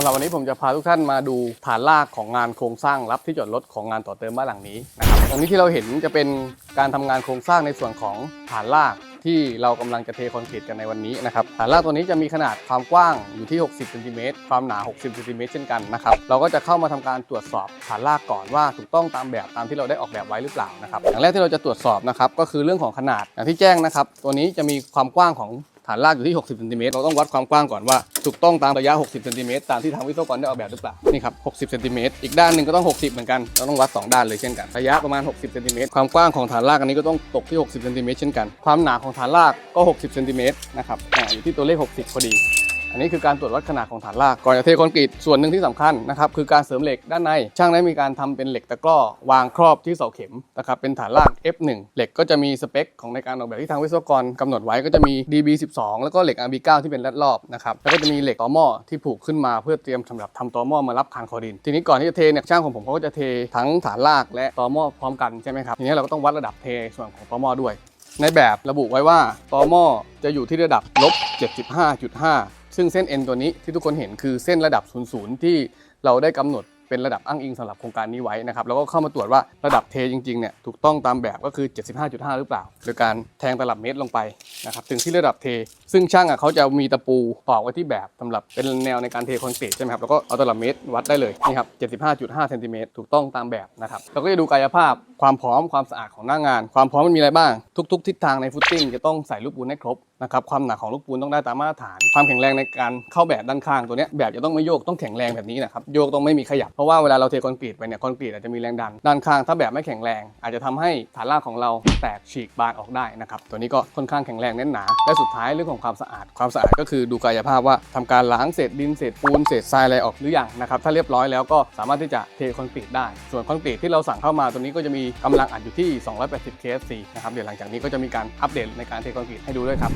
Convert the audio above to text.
สำหรับวันนี้ผมจะพาทุกท่านมาดูฐานรากของงานโครงสร้างรับที่จอดรถของงานต่อเติมบ้านหลังนี้นะครับตรงนี้ที่เราเห็นจะเป็นการทำงานโครงสร้างในส่วนของฐานรากที่เรากำลังจะเทคอนกรีตกันในวันนี้นะครับฐานรากตัวนี้จะมีขนาดความกว้างอยู่ที่ 60เซนติเมตรความหนา 60เซนติเมตรเช่นกันนะครับเราก็จะเข้ามาทำการตรวจสอบฐานรากก่อนว่าถูกต้องตามแบบตามที่เราได้ออกแบบไว้หรือเปล่านะครับอย่างแรกที่เราจะตรวจสอบนะครับก็คือเรื่องของขนาดอย่างที่แจ้งนะครับ ตัวนี้จะมีความกว้างของ ฐานรากอยู่ที่ 60เซนติเมตรเราต้องวัดความกว้างก่อนว่าถูกต้องตามระยะ 60เซนติเมตรตามที่ทางวิศวกรได้ออกแบบหรือเปล่านี่ครับ 60เซนติเมตรอีกด้านหนึ่งก็ต้อง 60 เหมือนกันเราต้องวัด 2 ด้านเลยเช่นกันระยะประมาณ 60เซนติเมตรความกว้างของฐานรากอันนี้ก็ต้องตกที่ 60เซนติเมตรเช่นกัน ความหนาของฐานรากก็ 60เซนติเมตรนะครับอ่าอยู่ที่ตัวเลข 60 พอดี อันนี้คือการตรวจวัดขนาดของฐานรากก่อนจะเทคอนกรีตส่วนหนึ่งที่สำคัญนะครับคือการเสริมเหล็กด้านใน ช่างได้มีการทำเป็นเหล็กตะกร้อวางครอบที่เสาเข็มนะครับเป็นฐานราก F1 เหล็กก็จะมีสเปคของในการออกแบบที่ทางวิศวกรกำหนดไว้ก็จะมี DB12 แล้วก็เหล็ก RB9 ที่เป็นรัดรอบนะครับแล้วก็จะมีเหล็กต่อหม้อที่ผูกขึ้นมาเพื่อเตรียมสำหรับทำต่อหม้อมารับคานคอดิน ทีนี้ก่อนที่จะเทเนี่ยช่างของผมเขาก็จะเททั้งฐานรากและต่อหม้อพร้อมกันใช่ไหมครับทีนี้เราก็ต้องวัดระดับเทส่วนของต่อหม้อด้วย ในแบบระบุไว้ว่าตอหม้อจะอยู่ที่ระดับลบ75.5 ซึ่งเส้น N ตัวนี้ที่ทุกคนเห็นคือเส้นระดับ 00 ที่เราได้กำหนด เป็นระดับอ้างอิงสำหรับโครงการนี้ไว้นะครับแล้วก็เข้ามาตรวจว่าระดับเทจริงๆเนี่ยถูกต้องตามแบบก็คือ 75.5 หรือเปล่า โดยการแทงตลับเมตรลงไปนะครับถึงที่ระดับเท ซึ่งช่างอะเขาจะมีตะปูตอกไว้ที่แบบสำหรับเป็นแนวในการเทคอนกรีตใช่ไหมครับแล้วก็เอาตลับเมตรวัดได้เลยนี่ครับ 75.5 เซนติเมตรถูกต้องตามแบบนะครับเราก็จะดูกายภาพความพร้อมความสะอาดของหน้างาน ความพร้อมมันมีอะไรบ้าง ทุก ๆ ทิศทางในฟุตติ้งจะต้องใส่ลูกปูนให้ครบนะครับความหนาของลูกปูนต้องได้ตามมาตรฐาน ความแข็งแรงในการเข้าแบบด้านข้างตัวนี้แบบจะต้องไม่โยกต้องแข็งแรงแบบนี้นะครับโยกต้องไม่มีขยับเพราะว่าเวลาเราเทคอนกรีตไปเนี่ยคอนกรีตอาจจะมีแรงดัน ด้านข้างถ้าแบบไม่แข็งแรง อาจจะทำให้ฐานรากของเราแตกฉีกบานออกได้นะครับตัวนี้ก็ค่อนข้างแข็งแรงแน่นหนา และสุดท้ายเรื่องของความสะอาดความสะอาดก็คือดูกายภาพว่าทำการล้างเศษดินเศษปูนเศษทรายอะไรออกหรือยังนะครับถ้าเรียบร้อยแล้วก็สามารถที่จะเทคอนกรีตได้ ส่วนคอนกรีตที่เราสั่งเข้ามาตัวนี้ก็จะมีกำลังอัดอยู่ที่ 280 KFC นะครับเดี๋ยวหลังจากนี้ก็จะมีการอัปเดตในการเทคอนกรีตให้ดูด้วยครับ